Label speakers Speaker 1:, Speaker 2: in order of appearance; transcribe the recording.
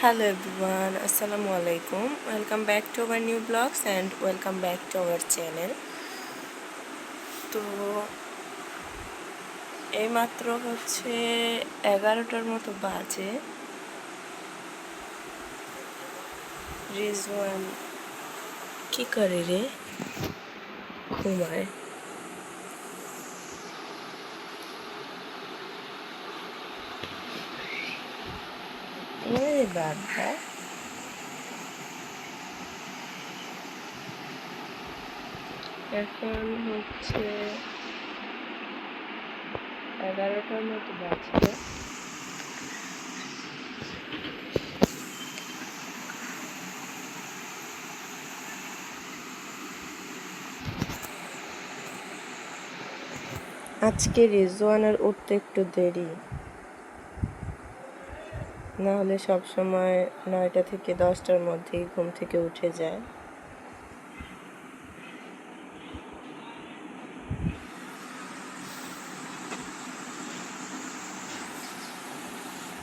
Speaker 1: Hello everyone, Assalamu alaikum. Welcome back to our new vlogs and welcome back to our channel. তো এইমাত্র হচ্ছে এগারোটার মতো বাজে রিজওয়ান কি করে রে ঘুমায় ওরে বাবা এখন হচ্ছে এগারোটার মতো বাজছে আজকে রিজওয়ানের উঠতে একটু দেরি। না হলে সব সময় নয়টা থেকে দশটার মধ্যেই ঘুম থেকে উঠে যায়।